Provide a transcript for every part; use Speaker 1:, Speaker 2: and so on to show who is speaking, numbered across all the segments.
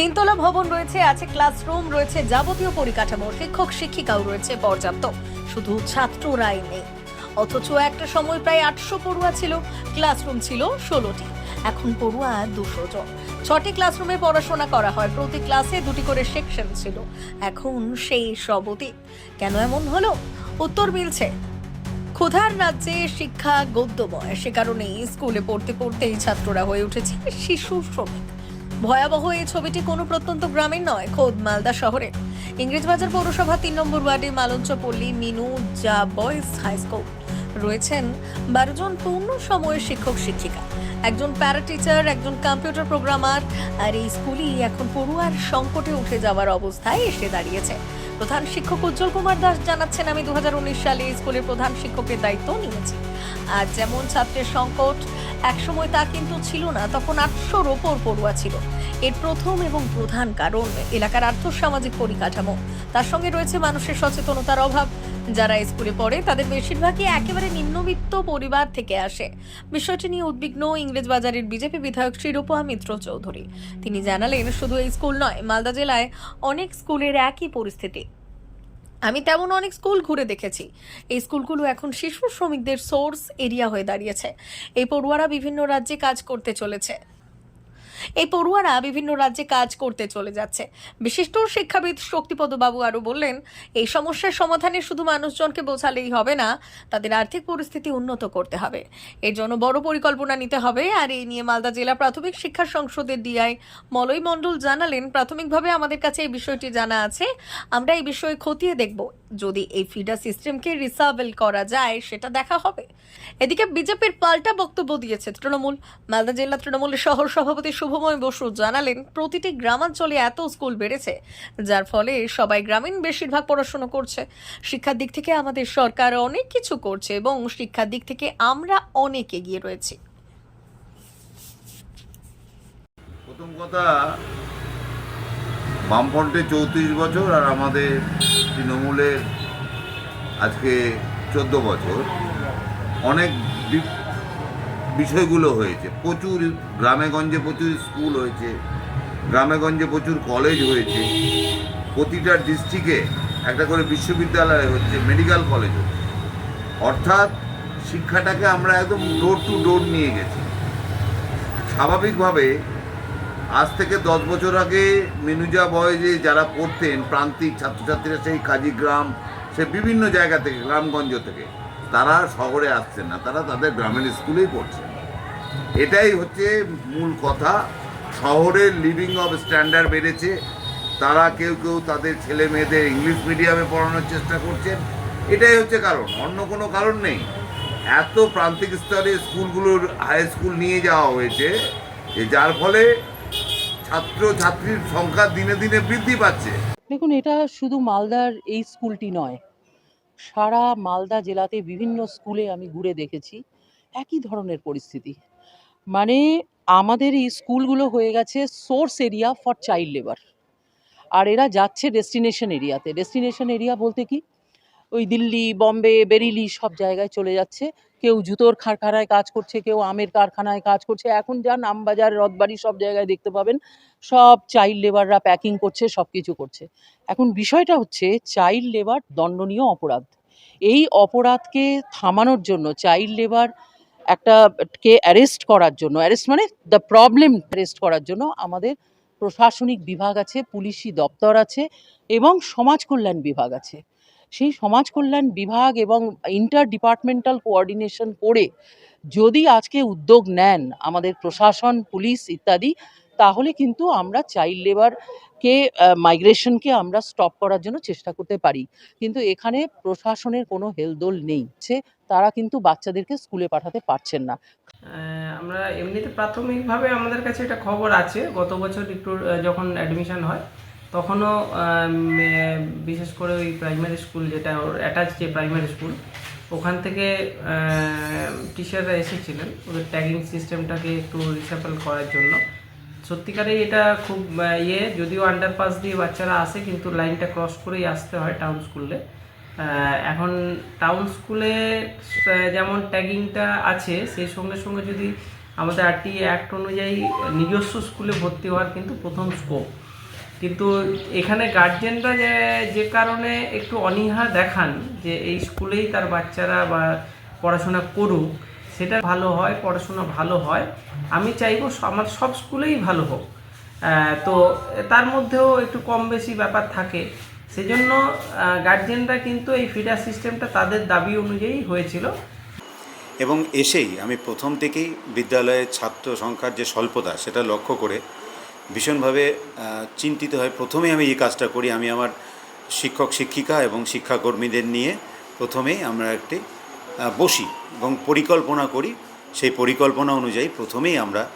Speaker 1: তিনতলা ভবন রয়েছে, আছে ক্লাসরুম রয়েছে যাবতীয় পরিকাঠামো, শিক্ষক, শিক্ষিকাও রয়েছে পর্যাপ্ত। শুধু ছাত্ররাই নেই। অথচ একটা সময় প্রায় আটশো পড়ুয়া ছিল ক্লাসরুম ছিল ষোলোটি। এখন পড়ুয়া দুশো জন। ছটি ক্লাসরুমে পড়াশোনা করা হয়, প্রতি ক্লাসে দুটি করে সেকশন ছিল। এখন সেই সব কেন এমন হলো? উত্তর মিলছে। ক্ষুধার রাজ্যে শিক্ষা গদ্যময় সে কারণেই স্কুলে পড়তে পড়তেই ছাত্ররা হয়ে উঠেছে শিশু শ্রমিক। ভয়াবহ এই ছবিটি কোনো প্রত্যন্ত গ্রামের নয়, খোদ মালদা শহরে। ইংরেজবাজার পৌরসভা তিন নম্বর ওয়ার্ডে মালঞ্চপল্লী মিনু জা বয়েজ হাই স্কুল। রয়েছেন বারো জন পূর্ণ সময়ের শিক্ষক, শিক্ষিকা। একজন প্যারা টিচার একজন কম্পিউটার প্রোগ্রামার, আর এই স্কুলই এখন পড়ুয়ার সংকটে উঠে যাওয়ার অবস্থায় এসে দাঁড়িয়েছে। প্রধান শিক্ষক উজ্জ্বল কুমার দাস জানাচ্ছেন, আমি দু হাজার উনিশ সালে স্কুলের প্রধান শিক্ষকের দায়িত্ব নিয়েছি। আর যেমন ছাত্রের সংকট, একসময় তা কিন্তু ছিল না, তখন আটশোর ওপর পড়ুয়া ছিল। এর প্রথম এবং প্রধান কারণ এলাকার আর্থসামাজিক পরিকাঠামো। তার সঙ্গে রয়েছে মানুষের সচেতনতার অভাব। যারা স্কুলে পড়ে, তাদের বেশিরভাগই একেবারে নিম্নবিত্ত পরিবার থেকে আসে। বিষয়টি নিয়ে উদ্বিগ্ন ইংরেজবাজারের বিজেপি বিধায়ক শ্রীরূপা মিত্র চৌধুরী। তিনি জানালেন, শুধু এই স্কুল নয়, মালদা জেলায় অনেক স্কুলের একই পরিস্থিতি। আমি তেমন অনেক স্কুল ঘুরে দেখেছি। এই স্কুলগুলো এখন শিশু শ্রমিকদের সোর্স এরিয়া হয়ে দাঁড়িয়েছে। এই পড়ুয়ারা বিভিন্ন রাজ্যে কাজ করতে চলেছে। এই পড়ুয়ারা বিভিন্ন রাজ্যে কাজ করতে চলে যাচ্ছে। বিশিষ্ট শিক্ষাবিদ শক্তিপদ বাবু আরও বললেন, এই সমস্যার সমাধানে শুধু মানুষজনকে বোঝালেই হবে না, তাদের আর্থিক পরিস্থিতি উন্নত করতে হবে। এর জন্য বড় পরিকল্পনা নিতে হবে আর এই নিয়ে মালদা জেলা প্রাথমিক শিক্ষা সংসদের ডিআই মলয় মণ্ডল জানালেন, প্রাথমিকভাবে আমাদের কাছে এই বিষয়টি জানা আছে। আমরা এই বিষয়ে খতিয়ে দেখব। যদি এই ফিডার সিস্টেমকে রিসার্ভেল করা যায়, সেটা দেখা হবে। এদিকে বিজেপির পাল্টা বক্তব্য দিয়েছে তৃণমূল, মালদা জেলা তৃণমূলের শহর সভাপতি শুভময় বসু জানালেন, প্রতিটি গ্রামাঞ্চলে এত স্কুল বেড়েছে, যার ফলে সবাই গ্রামীণ বেশিরভাগ পড়াশুনো করছে। শিক্ষার দিক থেকে আমাদের সরকার অনেক কিছু করছে এবং শিক্ষার দিক থেকে আমরা অনেক এগিয়ে রয়েছি।
Speaker 2: প্রথম কথা, বামফ্রন্টে চৌত্রিশ বছর আর আমাদের তৃণমূলের আজকে চোদ্দ বছর। অনেক বিষয়গুলো হয়েছে। প্রচুর গ্রামেগঞ্জে প্রচুর স্কুল হয়েছে, গ্রামেগঞ্জে প্রচুর কলেজ হয়েছে। প্রতিটা ডিস্ট্রিক্টে একটা করে বিশ্ববিদ্যালয় হচ্ছে মেডিকেল কলেজ হচ্ছে। অর্থাৎ শিক্ষাটাকে আমরা একদম ডোর টু ডোর নিয়ে গেছি। স্বাভাবিকভাবে আজ থেকে দশ বছর আগে মেনুজা বয়েজে যারা পড়তেন, প্রান্তিক ছাত্রছাত্রীরা সেই কাজীগ্রাম সে বিভিন্ন জায়গা থেকে, গ্রামগঞ্জ থেকে, তারা শহরে আসছেন না, তারা তাদের গ্রামের স্কুলেই পড়ছেন। এটাই হচ্ছে মূল কথা। শহরের লিভিং অফ স্ট্যান্ডার্ড বেড়েছে। তারা কেউ কেউ তাদের ছেলে মেয়েদের ইংলিশ মিডিয়ামে পড়ানোর চেষ্টা করছেন। এটাই হচ্ছে কারণ, অন্য কোনো কারণ নেই। এত প্রান্তিক স্তরে স্কুলগুলোর হাই স্কুল নিয়ে যাওয়া হয়েছে যে যার ফলে ছাত্র ছাত্রীর সংখ্যা দিনে দিনে বৃদ্ধি পাচ্ছে।
Speaker 3: দেখুন, এটা শুধু মালদার এই স্কুলটি নয়, সারা মালদা জেলাতে বিভিন্ন স্কুলে আমি ঘুরে দেখেছি। একই ধরনের পরিস্থিতি। মানে আমাদের এই স্কুলগুলো হয়ে গেছে source area for child labour. আর এরা যাচ্ছে ডেস্টিনেশন এরিয়াতে। ডেস্টিনেশন এরিয়া বলতে কি? ওই দিল্লি, বম্বে, বেরিলি সব জায়গায় চলে যাচ্ছে। কেউ জুতোর কারখানায় কাজ করছে, কেউ আমের কারখানায় কাজ করছে। এখন যা নামবাজার, রথবাড়ি সব জায়গায় দেখতে পাবেন, সব চাইল্ড লেবাররা প্যাকিং করছে, সব কিছু করছে। এখন বিষয়টা হচ্ছে চাইল্ড লেবার দণ্ডনীয় অপরাধ। এই অপরাধকে থামানোর জন্য চাইল্ড লেবার একটা কে অ্যারেস্ট করার জন্য অ্যারেস্ট মানে দ্য প্রবলেম অ্যারেস্ট করার জন্য আমাদের প্রশাসনিক বিভাগ আছে, পুলিশি দপ্তর আছে এবং সমাজ কল্যাণ বিভাগ আছে। সেই সমাজ কল্যাণ বিভাগ এবং ইন্টার ডিপার্টমেন্টাল কোঅর্ডিনেশন করে যদি আজকে উদ্যোগ নেন আমাদের প্রশাসন, পুলিশ ইত্যাদি তাহলে কিন্তু আমরা চাইল্ড লেবারকে মাইগ্রেশনকে আমরা স্টপ করার জন্য চেষ্টা করতে পারি। কিন্তু এখানে প্রশাসনের কোনো হেলদোল নেই। সে, তারা কিন্তু বাচ্চাদেরকে স্কুলে পাঠাতে পারছেন না।
Speaker 4: আমরা এমনিতে প্রাথমিকভাবে আমাদের কাছে একটা খবর আছে। গত বছর একটু যখন অ্যাডমিশন হয়, তখনও বিশেষ করে ওই প্রাইমারি স্কুল যেটা ওর অ্যাটাচ যে প্রাইমারি স্কুল ওখান থেকে টিচাররা এসেছিলেন। ওদের ট্যাগিং সিস্টেমটাকে একটু রিসাপেল করার জন্য। সত্যিকারেই এটা খুব ইয়ে যদিও আন্ডারপাস দিয়ে বাচ্চারা আসে, কিন্তু লাইনটা ক্রস করেই আসতে হয় টাউন স্কুলে এখন টাউন স্কুলে যেমন ট্যাগিংটা আছে, সেই সঙ্গে সঙ্গে যদি আমাদের আরটি অ্যাক্ট অনুযায়ী নিজস্ব স্কুলে ভর্তি হওয়ার কিন্তু প্রথম স্কোপ কিন্তু এখানে গার্জেনরা যে যে কারণে একটু অনীহা দেখান, যে এই স্কুলেই তার বাচ্চারা বা পড়াশোনা করুক সেটা ভালো হয়, পড়াশোনা ভালো হয়। আমি চাইব আমার সব স্কুলেই ভালো হোক। তো তার মধ্যেও একটু কম বেশি ব্যাপার থাকে। সেজন্য গার্জেনরা কিন্তু এই ফিডার সিস্টেমটা তাদের দাবি অনুযায়ী হয়েছিল।
Speaker 5: এবং এসেই আমি প্রথম থেকেই বিদ্যালয়ের ছাত্র সংখ্যার যে স্বল্পতা, সেটা লক্ষ্য করে ভীষণভাবে চিন্তিত হয় প্রথমেই আমি এই কাজটা করি। আমি আমার শিক্ষক, শিক্ষিকা এবং শিক্ষাকর্মীদের নিয়ে প্রথমেই আমরা একটি বসি। এবং পরিকল্পনা করি, সেই পরিকল্পনা অনুযায়ী প্রথমেই আমরা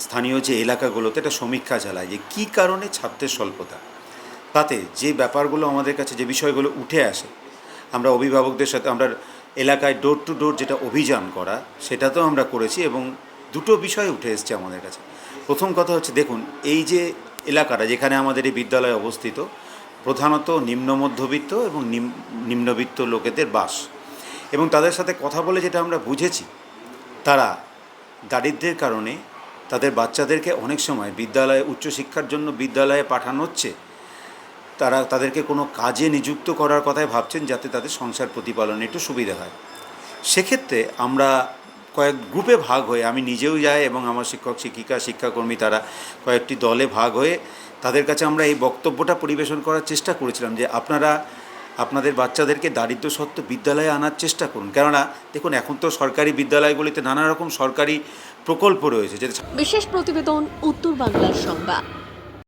Speaker 5: স্থানীয় যে এলাকাগুলোতে একটা সমীক্ষা চালাই যে কী কারণে ছাত্রের স্বল্পতা। তাতে যে ব্যাপারগুলো আমাদের কাছে, যে বিষয়গুলো উঠে আসে, আমরা অভিভাবকদের সাথে, আমরা এলাকায় ডোর টু ডোর যেটা অভিযান করা, সেটাতেও আমরা করেছি এবং দুটো বিষয় উঠে এসছে আমাদের কাছে। প্রথম কথা হচ্ছে, দেখুন, এই যে এলাকাটা যেখানে আমাদের এই বিদ্যালয় অবস্থিত, প্রধানত নিম্ন মধ্যবিত্ত এবং নিম- নিম্নবিত্ত লোকেদের বাস। এবং তাদের সাথে কথা বলে যেটা আমরা বুঝেছি, তারা দারিদ্র্যের কারণে তাদের বাচ্চাদেরকে অনেক সময় বিদ্যালয়ে, উচ্চশিক্ষার জন্য বিদ্যালয়ে পাঠানো হচ্ছে। তারা তাদেরকে কোনো কাজে নিযুক্ত করার কথাই ভাবছেন যাতে তাদের সংসার প্রতিপালনে একটু সুবিধা হয়। সেক্ষেত্রে আমরা কয়েক গ্রুপে ভাগ হয়ে, আমি নিজেও যাই এবং আমার শিক্ষক, শিক্ষিকা, শিক্ষাকর্মী তারা কয়েকটি দলে ভাগ হয়ে তাদের কাছে আমরা এই বক্তব্যটা পরিবেশন করার চেষ্টা করেছিলাম যে আপনারা আপনাদের বাচ্চাদেরকে দারিদ্র সত্ত্ব বিদ্যালয়ে আনার চেষ্টা করুন। কেননা, দেখুন, এখন তো সরকারি বিদ্যালয়গুলিতে নানা রকম সরকারি প্রকল্প রয়েছে
Speaker 6: বিশেষ প্রতিবেদন উত্তর বাংলার সংবাদ।